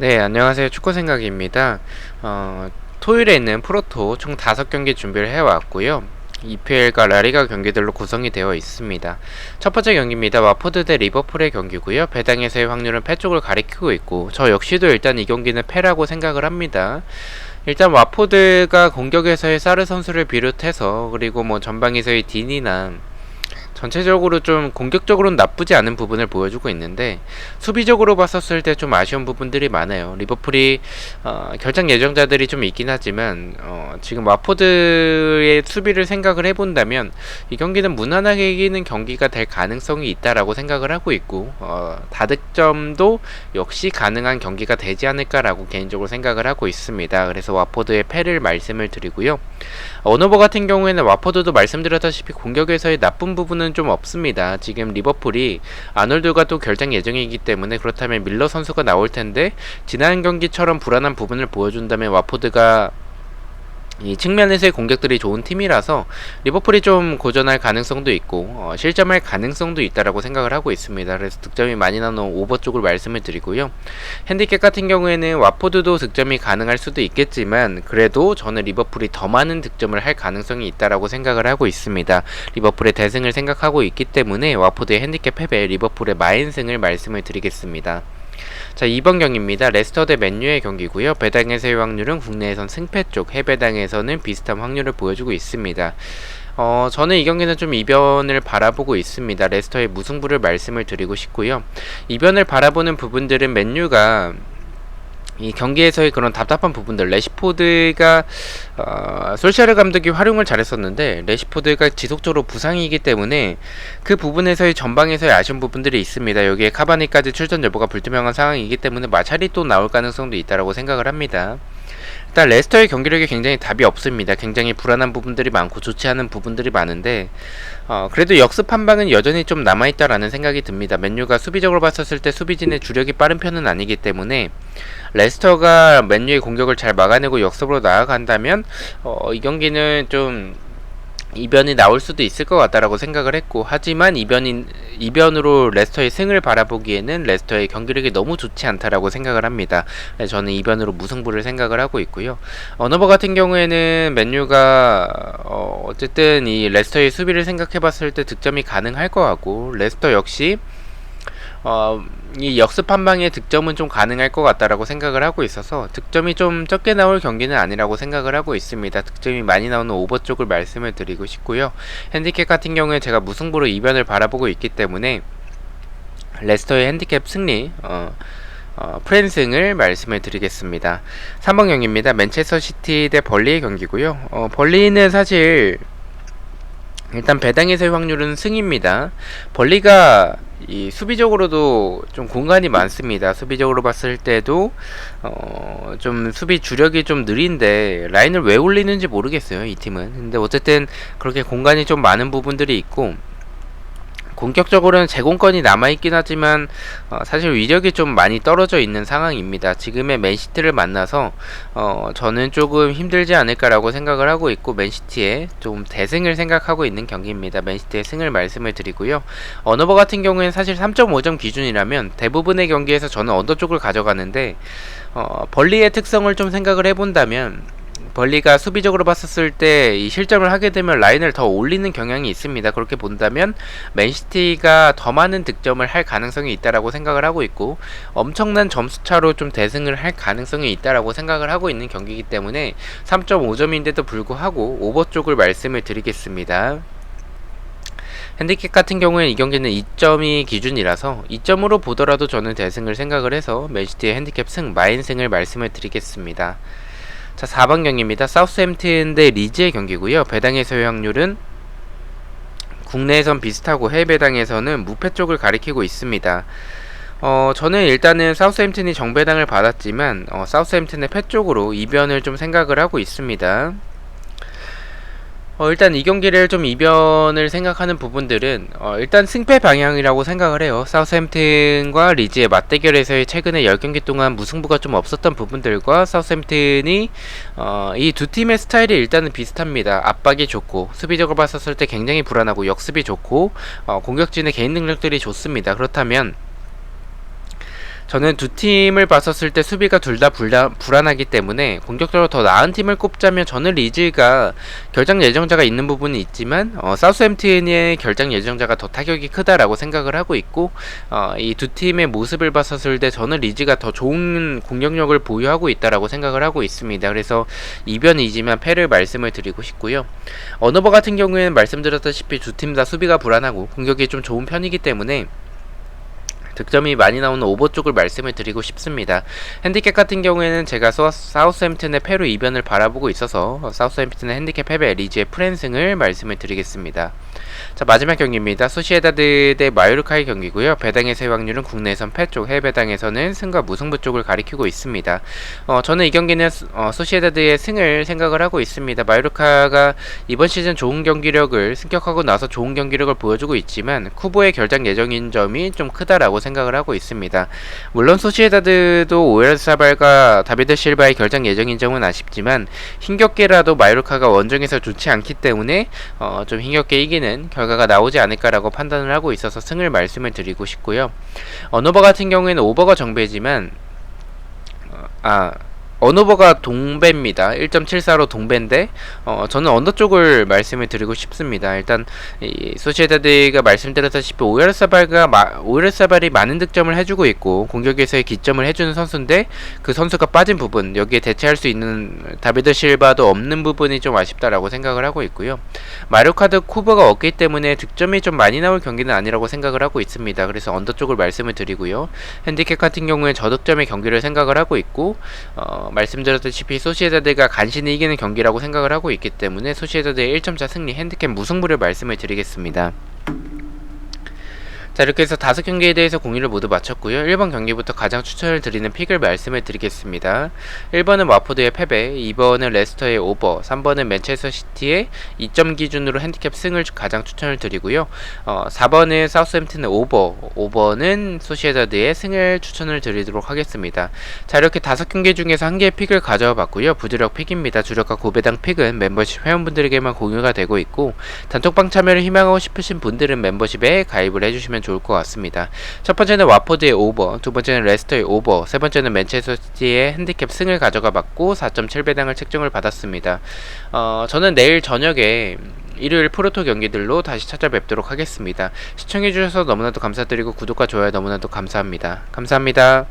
네, 안녕하세요. 축구 생각입니다. 어, 토요일에 있는 프로토 총 5경기 준비를 해왔고요. EPL과 라리가 경기들로 구성이 되어 있습니다. 첫 번째 경기입니다. 와포드 대 리버풀의 경기고요. 배당에서의 확률은 패 쪽을 가리키고 있고 저 역시도 일단 이 경기는 패라고 생각을 합니다. 일단 와포드가 공격에서의 사르 선수를 비롯해서 그리고 뭐 전방에서의 딘이나 전체적으로 좀 공격적으로는 나쁘지 않은 부분을 보여주고 있는데 수비적으로 봤었을 때 좀 아쉬운 부분들이 많아요. 리버풀이 어, 결정 예정자들이 좀 있긴 하지만 어, 지금 와포드의 수비를 생각을 해본다면 이 경기는 무난하게 이기는 경기가 될 가능성이 있다라고 생각을 하고 있고 어, 다득점도 역시 가능한 경기가 되지 않을까라고 개인적으로 생각을 하고 있습니다. 그래서 와포드의 패를 말씀을 드리고요. 어노버 같은 경우에는 와포드도 말씀드렸다시피 공격에서의 나쁜 부분은 좀 없습니다. 지금 리버풀이 아놀드가 또 결장 예정이기 때문에 그렇다면 밀러 선수가 나올 텐데 지난 경기처럼 불안한 부분을 보여준다면 와포드가 이 측면에서의 공격들이 좋은 팀이라서 리버풀이 좀 고전할 가능성도 있고 어, 실점할 가능성도 있다라고 생각을 하고 있습니다. 그래서 득점이 많이 나는 오버 쪽을 말씀을 드리고요. 핸디캡 같은 경우에는 와포드도 득점이 가능할 수도 있겠지만 그래도 저는 리버풀이 더 많은 득점을 할 가능성이 있다라고 생각을 하고 있습니다. 리버풀의 대승을 생각하고 있기 때문에 와포드의 핸디캡 패배, 리버풀의 마인승을 말씀을 드리겠습니다. 자 2번 경기입니다. 레스터 대 맨유의 경기고요. 배당에서의 확률은 국내에선 승패 쪽, 해배당에서는 비슷한 확률을 보여주고 있습니다. 어, 저는 이 경기는 좀 이변을 바라보고 있습니다. 레스터의 무승부를 말씀을 드리고 싶고요. 이변을 바라보는 부분들은 맨유가 이 경기에서의 그런 답답한 부분들 레시포드가 어, 솔샤르 감독이 활용을 잘했었는데 레시포드가 지속적으로 부상이기 때문에 그 부분에서의 전방에서의 아쉬운 부분들이 있습니다. 여기에 카바니까지 출전 여부가 불투명한 상황이기 때문에 마찰이 또 나올 가능성도 있다고 생각을 합니다. 일단 레스터의 경기력이 굉장히 답이 없습니다. 굉장히 불안한 부분들이 많고 좋지 않은 부분들이 많은데 어, 그래도 역습 한 방은 여전히 좀 남아있다라는 생각이 듭니다. 맨유가 수비적으로 봤었을 때 수비진의 주력이 빠른 편은 아니기 때문에 레스터가 맨유의 공격을 잘 막아내고 역습으로 나아간다면 어, 이 경기는 좀 이변이 나올 수도 있을 것 같다라고 생각을 했고 하지만 이변인 이변으로 레스터의 승을 바라보기에는 레스터의 경기력이 너무 좋지 않다라고 생각을 합니다. 저는 이변으로 무승부를 생각을 하고 있고요. 어너버 같은 경우에는 맨유가 어, 어쨌든 이 레스터의 수비를 생각해봤을 때 득점이 가능할 것 같고 레스터 역시 어, 이 역습 한 방의 득점은 좀 가능할 것 같다라고 생각을 하고 있어서 득점이 좀 적게 나올 경기는 아니라고 생각을 하고 있습니다. 득점이 많이 나오는 오버 쪽을 말씀을 드리고 싶고요. 핸디캡 같은 경우에 제가 무승부로 이변을 바라보고 있기 때문에 레스터의 핸디캡 승리 어, 어, 프랜승을 말씀을 드리겠습니다. 3번 경기입니다. 맨체스터 시티 대 벌리의 경기고요. 어, 벌리는 사실 일단 배당에서의 확률은 승입니다. 벌리가 이 수비적으로도 좀 공간이 많습니다. 수비적으로 봤을 때도 어, 좀 수비 주력이 좀 느린데 라인을 왜 올리는지 모르겠어요. 이 팀은. 근데 어쨌든 그렇게 공간이 좀 많은 부분들이 있고 공격적으로는 제공권이 남아있긴 하지만 어, 사실 위력이 좀 많이 떨어져 있는 상황입니다. 지금의 맨시티를 만나서 어, 저는 조금 힘들지 않을까라고 생각을 하고 있고 맨시티의 좀 대승을 생각하고 있는 경기입니다. 맨시티의 승을 말씀을 드리고요. 언어버 같은 경우에는 사실 3.5점 기준이라면 대부분의 경기에서 저는 언더 쪽을 가져가는데 어, 벌리의 특성을 좀 생각을 해본다면 벌리가 수비적으로 봤었을 때 이 실점을 하게 되면 라인을 더 올리는 경향이 있습니다. 그렇게 본다면 맨시티가 더 많은 득점을 할 가능성이 있다라고 생각을 하고 있고 엄청난 점수 차로 좀 대승을 할 가능성이 있다라고 생각을 하고 있는 경기이기 때문에 3.5점인데도 불구하고 오버 쪽을 말씀을 드리겠습니다. 핸디캡 같은 경우에는 이 경기는 2점이 기준이라서 2점으로 보더라도 저는 대승을 생각을 해서 맨시티의 핸디캡 승, 마인 승을 말씀을 드리겠습니다. 자 4번 경기입니다. 사우스햄튼 대 리즈의 경기고요. 배당의 소유확률은 국내에선 비슷하고 해외 배당에서는 무패 쪽을 가리키고 있습니다. 어, 저는 일단은 사우스햄튼이 정배당을 받았지만 어, 사우스햄튼의 패 쪽으로 이변을 좀 생각을 하고 있습니다. 어, 일단 이 경기를 좀 이변을 생각하는 부분들은 어, 일단 승패 방향이라고 생각을 해요. 사우스햄튼과 리즈의 맞대결에서의 최근에 10경기 동안 무승부가 좀 없었던 부분들과 사우스햄튼이 어, 이 두 팀의 스타일이 일단은 비슷합니다. 압박이 좋고 수비적으로 봤었을 때 굉장히 불안하고 역습이 좋고 어, 공격진의 개인 능력들이 좋습니다. 그렇다면 저는 두 팀을 봤었을 때 수비가 둘 다 불안하기 때문에 공격적으로 더 나은 팀을 꼽자면 저는 리즈가 결장 예정자가 있는 부분이 있지만 어, 사우스햄튼의 결장 예정자가 더 타격이 크다라고 생각을 하고 있고 어, 이두 팀의 모습을 봤었을 때 저는 리즈가 더 좋은 공격력을 보유하고 있다라고 생각을 하고 있습니다. 그래서 이변이지만 패를 말씀을 드리고 싶고요. 어너버 같은 경우에는 말씀드렸다시피 두 팀 다 수비가 불안하고 공격이 좀 좋은 편이기 때문에 득점이 많이 나오는 오버 쪽을 말씀을 드리고 싶습니다. 핸디캡 같은 경우에는 제가 사우스햄튼의 페루 이변을 바라보고 있어서 사우스햄튼의 핸디캡 패배 리즈의 프랜승을 말씀을 드리겠습니다. 자 마지막 경기입니다. 소시에다드 대 마요르카의 경기고요. 배당의 세 확률은 국내에선 패쪽, 해외 배당에서는 승과 무승부 쪽을 가리키고 있습니다. 어, 저는 이 경기는 어, 소시에다드의 승을 생각을 하고 있습니다. 마요르카가 이번 시즌 좋은 경기력을 승격하고 나서 좋은 경기력을 보여주고 있지만 쿠보의 결장 예정인 점이 좀 크다라고 생각을 하고 있습니다. 물론 소시에다드도 오엘사발과 다비드 실바의 결장 예정인 점은 아쉽지만 힘겹게라도 마요르카가 원정에서 좋지 않기 때문에 어, 좀 힘겹게 이기는 결과가 나오지 않을까라고 판단을 하고 있어서 승을 말씀을 드리고 싶고요. 언어버 같은 경우에는 오버가 정배지만 어, 아 언어버가 동배입니다. 1.74로 동배인데 어, 저는 언더 쪽을 말씀을 드리고 싶습니다. 일단 이 소시에다드가 말씀드렸다시피 오열사발가 마, 오열사발이 많은 득점을 해주고 있고 공격에서의 기점을 해주는 선수인데 그 선수가 빠진 부분 여기에 대체할 수 있는 다비드 실바도 없는 부분이 좀 아쉽다라고 생각을 하고 있고요. 마료카드 쿠버가 없기 때문에 득점이 좀 많이 나올 경기는 아니라고 생각을 하고 있습니다. 그래서 언더 쪽을 말씀을 드리고요. 핸디캡 같은 경우에 저득점의 경기를 생각을 하고 있고 어, 말씀드렸다시피 소시에다드가 간신히 이기는 경기라고 생각을 하고 있기 때문에 소시에다드의 1점차 승리 핸드캡 무승부를 말씀을 드리겠습니다. 자 이렇게 해서 다섯 경기에 대해서 공유를 모두 마쳤고요. 1번 경기부터 가장 추천을 드리는 픽을 말씀을 드리겠습니다. 1번은 와포드의 패배, 2번은 레스터의 오버, 3번은 맨체스터 시티의 2점 기준으로 핸디캡 승을 가장 추천을 드리고요. 어, 4번은 사우스햄튼의 오버, 5번은 소시에다드의 승을 추천을 드리도록 하겠습니다. 자 이렇게 다섯 경기 중에서 한 개의 픽을 가져와 봤고요. 부드력 픽입니다. 주력과 고배당 픽은 멤버십 회원분들에게만 공유가 되고 있고 단톡방 참여를 희망하고 싶으신 분들은 멤버십에 가입을 해주시면 좋을 것 같습니다. 첫 번째는 와포드의 오버, 두 번째는 레스터의 오버, 세 번째는 맨체스터 시티의 핸디캡 승을 가져가 봤고 4.7배당을 책정을 받았습니다. 어, 저는 내일 저녁에 일요일 프로토 경기들로 다시 찾아뵙도록 하겠습니다. 시청해주셔서 너무나도 감사드리고 구독과 좋아요 너무나도 감사합니다. 감사합니다.